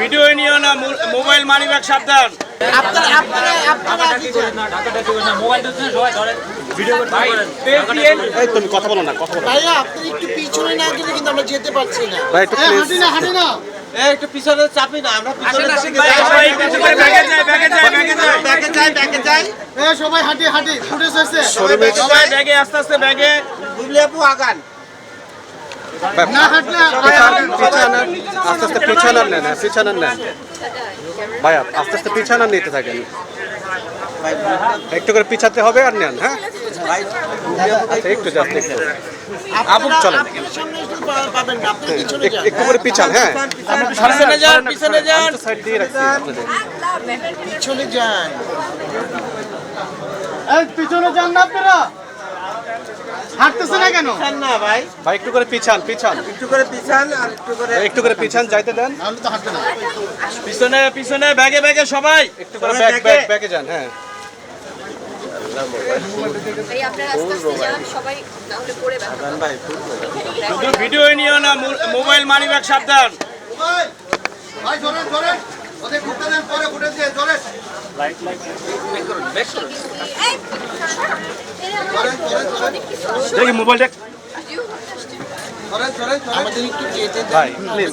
Video নিও না mobile money bag সাবধান। আপনারা আপনারা আপনারা কি চান? এই তুমি কথা বলো না কথা বলো। ভাইয়া আপনি একটু পিছনে না গেলে কিন্তু আমরা যেতে পারছি না। ভাই একটু প্লিজ একটু পিছনে চাপি না আমরা পিছনে দিকে ভাই, যাই। সবাই একটু করে ব্যাগে যায় ব্যাগে যায় ব্যাগে যায় ব্যাকে যাই ব্যাকে যাই সবাই হাঁটি হাঁটি সবাই ব্যাগে আস্তে আস্তে ব্যাগে। বুঝলে আপু আগান। না পিছানার আস্তে আস্তে পিছানার নেন হ্যাঁ, পিছানার নেন ভাইয়া আস্তে আস্তে পিছানার নিতে থাকেন একটু করে পিছাতে হবে আর নেন হ্যাঁ আচ্ছা একটু জাস্ট একটু আপু চলেন। একটু পা- পাবেন না আপনি পিছনে এক- যান একটু করে পিছান হ্যাঁ পিছনে যান পিছনে যান সাইড দিয়ে রাখছি পিছনে যান এই পিছনে যান না আপনারা হাঁটতেছে না কেন? না ভাই। ভাই একটু করে পিছান পিছান। একটু করে পিছান আর একটু করে একটু করে পিছান যাইতে দেন। তাহলে তো হাঁটবে না। পিছনে পিছনে ব্যাগে ব্যাগে সবাই। একটু করে ব্যাক ব্যাক ব্যাকে যান হ্যাঁ। ভাই আপনারা আস্তে আস্তে যান সবাই না হলে পড়ে ব্যথা শুধু ভিডিও নিও না মোবাইল মানি ব্যাগ সাবধান। ভাই ধরে ধরে ওদের ঘুরতে দেন পরে ঘুরে দিয়ে ধরে দেখি মোবাইলটা। আমাদের একটু ভাই প্লিজ